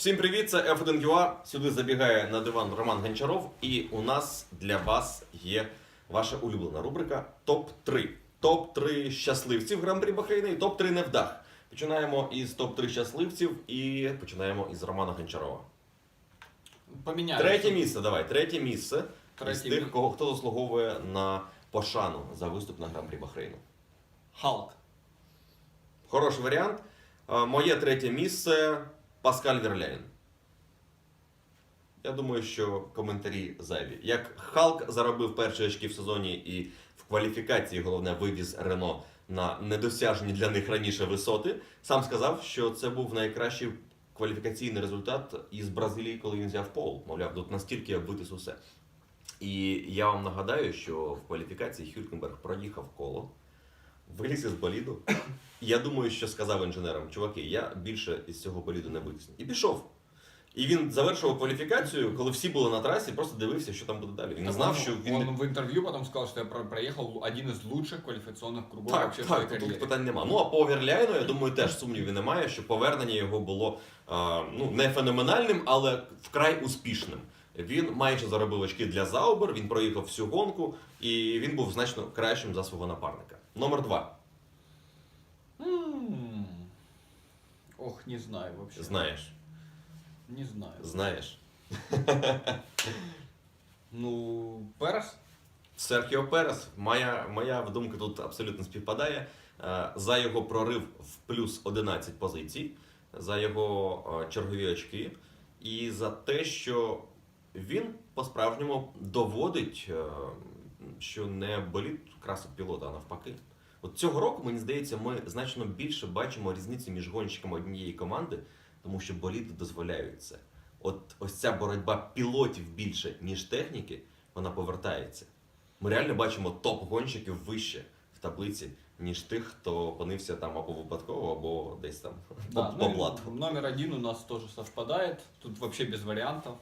Всім привіт, це F1UA. Сюди забігає на диван Роман Гончаров, і у нас для вас є ваша улюблена рубрика Топ-3. Топ-3 щасливців Гран-прі Бахрейна і топ-3 невдах. Починаємо із топ-3 щасливців і починаємо із Романа Гончарова. Поміняли. Третє місце, давай, третє місце із тих, мі- кого хто заслуговує на пошану за виступ на Гран-прі Бахрейну. Халк. Хороший варіант. Е, Моє третє місце Паскаль Вірляйн. Я думаю, що коментарі зайві. Як Халк заробив перші очки в сезоні і в кваліфікації, головне, вивіз Рено на недосяжні для них раніше висоти, сам сказав, що це був найкращий кваліфікаційний результат із Бразилії, коли він взяв пол. Мовляв, тут настільки я витис усе. І я вам нагадаю, що в кваліфікації Хюлькенберг проїхав коло, виліз із боліду. І Я думаю, що сказав інженерам, чуваки, я більше із цього боліду не витисну. І пішов. І він завершував кваліфікацію, коли всі були на трасі, просто дивився, що там буде далі. Він Так знав, що він Он в интервью потом сказал, что я про- проехал один из лучших квалификационных кругов так, вообще в своей так, тут карьере. питань нема. Ну а по Вірляйну, я думаю, теж сумнівів немає, що повернення його було а, ну, не феноменальним, але вкрай успішним. Він майже заробив очки для Заубер, він проїхав всю гонку, і він був значно кращим за свого напарника. Номер два. Ох, не знаю вообще. Знаєш. Не знаю. Знаєш. Ну, Перес? Серхіо Перес, моя, моя думка тут абсолютно співпадає. Е, За його прорив в плюс 11 позицій, за його е, чергові очки, і за те, що він по-справжньому доводить, е, що не боліт красить пілота, а навпаки. От цього року, мені здається, ми значно більше бачимо різницю між гонщиками однієї команди, тому що боліти дозволяють це. От ось ця боротьба пілотів більше, ніж техніки, вона повертається. Ми реально бачимо топ-гонщиків вище в таблиці, ніж тих, хто опинився там або випадково, або десь там Да, по, ну, по блату. номер один у нас тоже совпадает. Тут вообще без вариантов.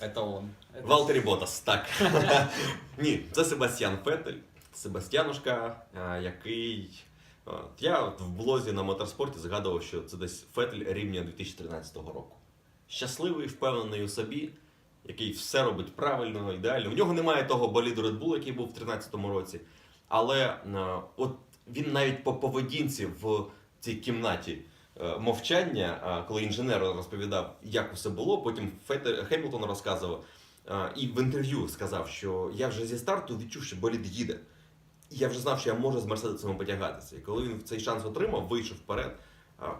Это он. Это Валтері Ботас, так. Ні, це Себастьян Фетель. Себастьянушка, е, який. е, Я в блозі на моторспорті згадував, що це десь Фетель рівня 2013 року. Щасливий, впевнений у собі, який все робить правильно, ідеально. У нього немає того боліду Red Bull, який був в 2013 році. Але е, от він навіть по поведінці в цій кімнаті мовчання, коли інженер розповідав, як усе було, потім Фетель, Хемілтон розказував. І в інтерв'ю сказав, що я вже зі старту відчув, що болід їде. Я вже знав, що я можу з Мерседесом потягатися. І коли він цей шанс отримав, вийшов вперед.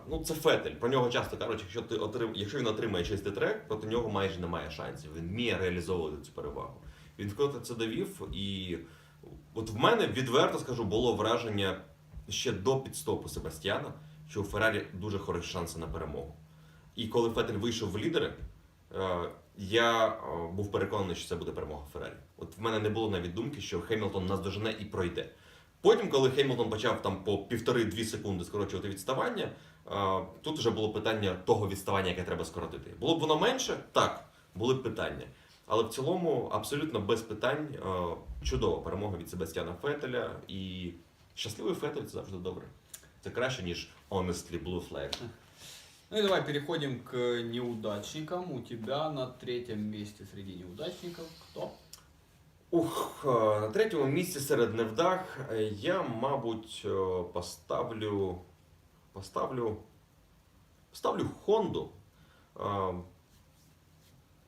Ну, це Фетель. Про нього часто кажуть, якщо ти отрим... якщо він отримає чистий трек, проти нього майже немає шансів. Він вміє реалізовувати цю перевагу. Він вкотре це довів, і от в мене відверто скажу, було враження ще до підстопу Себастьяна, що у Феррарі дуже хороші шанси на перемогу. І коли Фетель вийшов в лідери, я е, був переконаний, що це буде перемога Феррарі. От в мене не було навіть думки, що Хемілтон наздожене і пройде. Потім, коли Хемілтон почав там по півтори-дві секунди скорочувати відставання, е, тут вже було питання того відставання, яке треба скоротити. Було б воно менше? Так, були б питання. Але в цілому абсолютно без питань е, чудова перемога від Себастьяна Фетеля і щасливий Фетель це завжди добре. Це краще, ніж honestly blue flag. Ну и давай переходим к неудачникам. У тебя на третьем месте среди неудачников кто? Ух, е, на третьому місці серед невдах е, я, мабуть, е, поставлю. Поставлю. Поставлю Хонду. Е,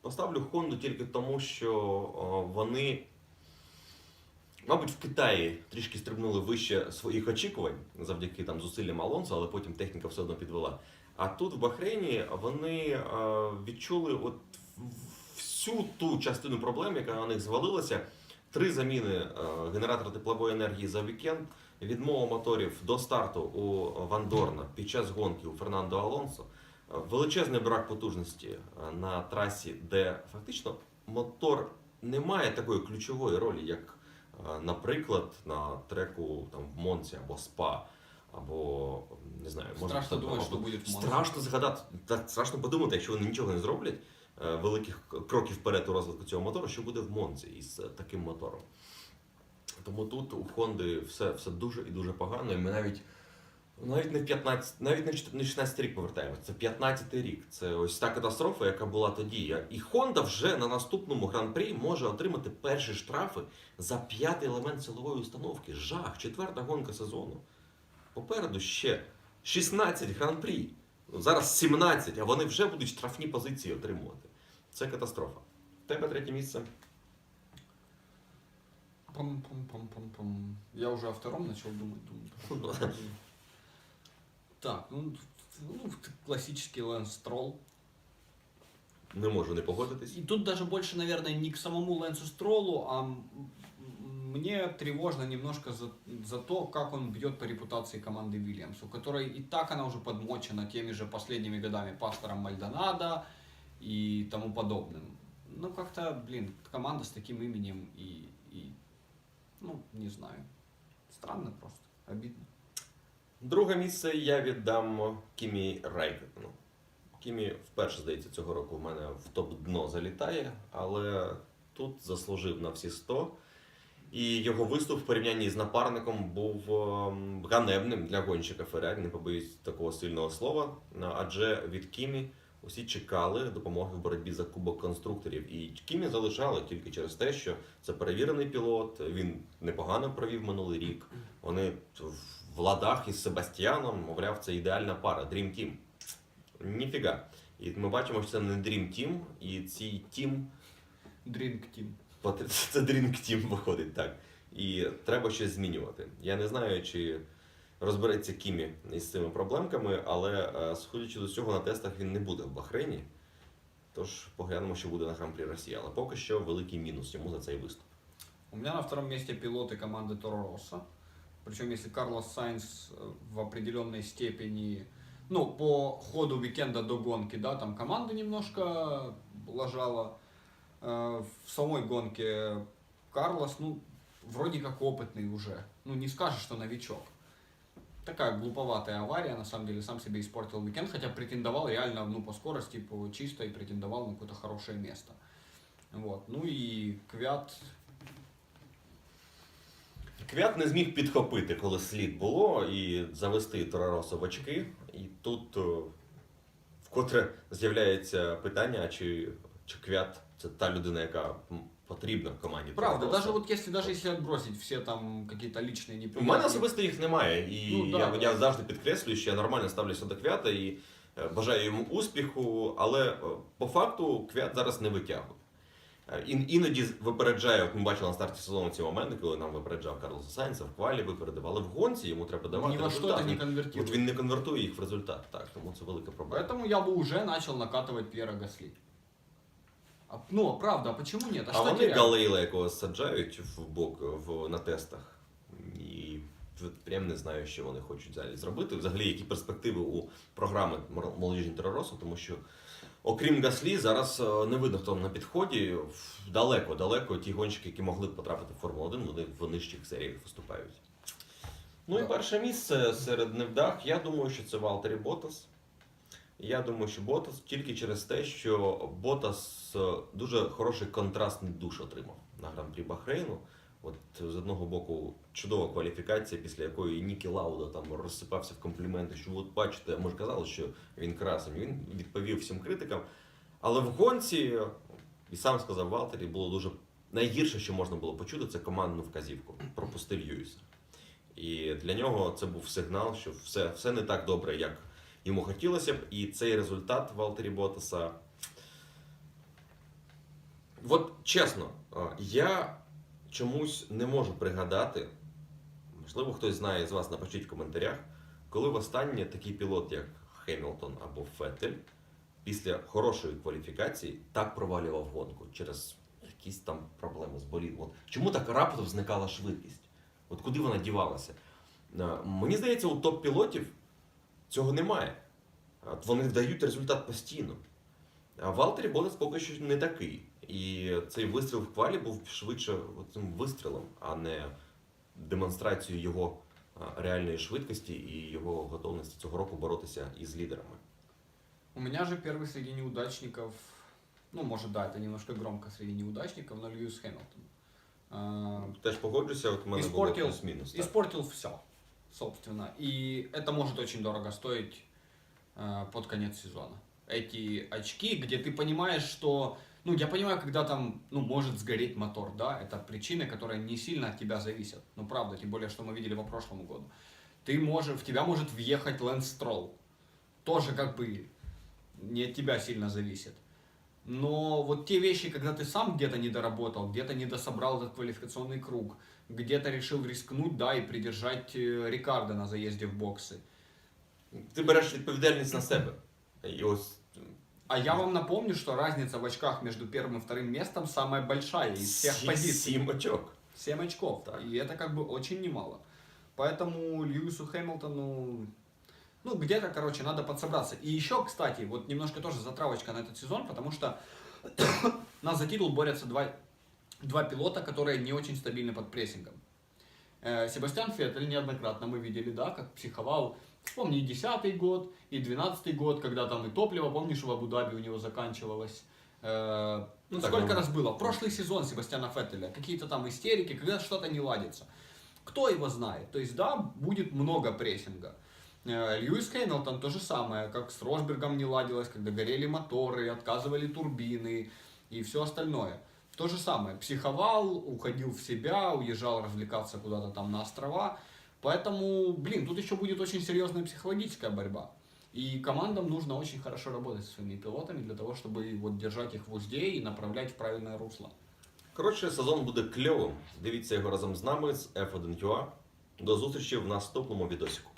Поставлю Хонду тільки тому, що е, вони, мабуть, в Китаї трішки стрибнули вище своїх очікувань завдяки там зусиллям Алонсо, але потім техніка все одно підвела. А тут в Бахрейні вони е, відчули от всю ту частину проблем, яка на них звалилася. Три заміни е, генератора теплової енергії за вікенд, відмова моторів до старту у Вандорна під час гонки у Фернандо Алонсо, величезний брак потужності е, на трасі, де фактично мотор не має такої ключової ролі, як, наприклад, на треку там, в Монці або СПА, або не знаю, Страшно думать, або- что будет в Страшно згадати, так страшно подумати, якщо вони нічого не зроблять, е, великих кроків вперед у розвитку цього мотору, що буде в Монці із е, таким мотором. Тому тут у Хонди все, все дуже і дуже погано. І ми навіть Навіть не в 15, навіть не в 14 не 16 рік повертаємося. Це 15 рік. Це ось та катастрофа, яка була тоді. І Honda вже на наступному гран-прі може отримати перші штрафи за п'ятий елемент силової установки. Жах, четверта гонка сезону. Попереду ще 16 гран-прі. Ну, Зараз 17, а вони вже будуть штрафні позиції отримувати. Це катастрофа. Тебе третє місце. Пам-пам-пам-пам-пам. Я уже о втором начал думать. думаю. Так, ну, ну, классический Лэнс Стролл. Не можу не погодитись. И тут даже больше, наверное, не к самому Лэнсу Строллу, а мне тревожно немножко за, за то, как он бьет по репутации команды Вильямс, у которой и так она уже подмочена теми же последними годами пастором Мальдонадо и тому подобным. Ну, как-то, блин, команда с таким именем и, и, ну, не знаю. Странно просто, обидно. Друге місце я віддам Кімі Райкетну. Кімі вперше, здається, цього року в мене в топ-дно залітає, але тут заслужив на всі 100. І його виступ в порівнянні з напарником був ем, ганебним для гонщика Феррарі, не побоюсь такого сильного слова. Адже від Кімі усі чекали допомоги в боротьбі за кубок конструкторів. І Кімі залишали тільки через те, що це перевірений пілот. Він непогано провів минулий рік. Вони в ладах із Себастьяном, мовляв, це ідеальна пара, Dream Team. Ніфіга. І ми бачимо, що це не Dream Team, і цей тім Дринк Тим. Пот- Це Drink Team виходить так. І треба щось змінювати. Я не знаю, чи розбереться Кімі із цими проблемками, але е, судячи до цього, на тестах він не буде в Бахрейні. Тож поглянемо, що буде на Гран-прі Росії. Але поки що великий мінус йому за цей виступ. У меня на втором месте пилоты команды Торо Росса. Причем, если Карлос Сайнс э, в определенной степени, ну, по ходу уикенда до гонки, да, там команда немножко лажала. Э, В самой гонке Карлос, ну, вроде как опытный уже. Ну, не скажешь, что новичок. Такая глуповатая авария, на самом деле, сам себе испортил уикенд, хотя претендовал реально, ну, по скорости, по чистой, претендовал на какое-то хорошее место. Вот. Ну и Квят Квят не зміг підхопити, коли слід було, і завести Тороросо в очки. І тут е, вкотре з'являється питання, а чи, чи Квят це та людина, яка м, потрібна в команді. Правда, Тороросо. даже вот если даже если отбросить все там какие-то личные У мене неприятности. особисто їх немає. І Ну, да, я, да. я завжди підкреслюю, що я нормально ставлюся до квята і е, бажаю йому успіху, але е, по факту квят зараз не витягує. Е, ін- іноді з- випереджає, от ми бачили на старті сезону ці моменти, коли нам випереджав Карлоса Сайнса, в квалі випередив, але в гонці йому треба давати Ни во что результат. это не От конвертирует. він не конвертує їх в результат, так, тому це велика проблема. Поэтому я бы уже начал накатывать Пьера Гасли. А, ну, правда, а почему нет? А, А что вони терять? Галейла якогось саджають в бок в, на тестах. І прям не знаю, що вони хочуть взагалі зробити. Взагалі, які перспективи у програми молодіжні тероросу, тому що. Окрім Гаслі, зараз е, не видно, хто на підході. Далеко, далеко ті гонщики, які могли б потрапити в Формулу 1, вони в нижчих серіях виступають. Ну і перше місце серед невдах. Я думаю, що це Валтері Ботас. Я думаю, що Ботас тільки через те, що Ботас е, дуже хороший контрастний душ отримав на гран-прі Бахрейну. От з одного боку чудова кваліфікація, після якої Нікі Лауда там розсипався в компліменти, що от бачите, ми ж казали, що він красень. Він відповів всім критикам. Але в гонці, і сам сказав Валтері, було дуже найгірше, що можна було почути, це командну вказівку. Пропустив Льюіса. І для нього це був сигнал, що все, все не так добре, як йому хотілося б. І цей результат Валтері Ботаса. От чесно, я чомусь не можу пригадати, можливо, хтось знає з вас, напишіть в коментарях, коли востаннє такий пілот, як Хемілтон або Феттель, після хорошої кваліфікації так провалював гонку через якісь там проблеми з болідом. От чому так раптом зникала швидкість? От куди вона дівалася? Мені здається, у топ-пілотів цього немає. От Вони вдають результат постійно. А Валтері Ботас поки що не такий. І цей вистріл в квалі був швидше цим вистрілом, а не демонстрацією його а, реальної швидкості і його готовності цього року боротися із лідерами. У меня же первый среди неудачников, ну, может, да, это немножко громко среди неудачников, но Льюис Хэмилтон. А, Теж погоджуся, от у мене було Іспортив. плюс-мінус. Так. Испортил все. Собственно. И это может очень дорого стоить э, под конец сезона. Эти очки, где ты понимаешь, что... Ну, я понимаю, когда там, ну, может сгореть мотор, да, это причины, которые не сильно от тебя зависят. Ну, правда, тем более, что мы видели по прошлому году. Ты можешь, в тебя может въехать Лэнс Стролл. Тоже как бы не от тебя сильно зависит. Но вот те вещи, когда ты сам где-то не доработал, где-то не дособрал этот квалификационный круг, где-то решил рискнуть, да, и придержать э, Рикардо на заезде в боксы. Ти береш відповідальність на себе. І ось А я вам напомню, что разница в очках между первым и вторым местом самая большая из всех сім, позиций. сім очок. 7 очков. Так. И это как бы очень немало. Поэтому Льюису Хэмилтону, ну, где-то, короче, надо подсобраться. И еще, кстати, вот немножко тоже затравочка на этот сезон, потому что нас за титул борются два, два пилота, которые не очень стабильны под прессингом. Э, Себастьян Феттель неоднократно мы видели, да, как психовал. Вспомни и 10 год, и 12 год, когда там и топливо, помнишь, в Абу-Даби у него заканчивалось. Э, Ну, так, Сколько ну, раз было? Прошлый сезон Себастьяна Феттеля, какие-то там истерики, когда что-то не ладится. Кто его знает? То есть, да, будет много прессинга. Э, Льюис Хэмилтон то же самое, как с Росбергом не ладилось, когда горели моторы, отказывали турбины и все остальное. То же самое, психовал, уходил в себя, уезжал развлекаться куда-то там на острова. Поэтому, блин, тут еще будет очень серьезная психологическая борьба. И командам нужно очень хорошо работать со своими пилотами для того, чтобы вот держать их в узде и направлять в правильное русло. Коротше, сезон буде кльовим. Дивіться його разом з нами з F1 UA. До зустрічі в наступному відосику.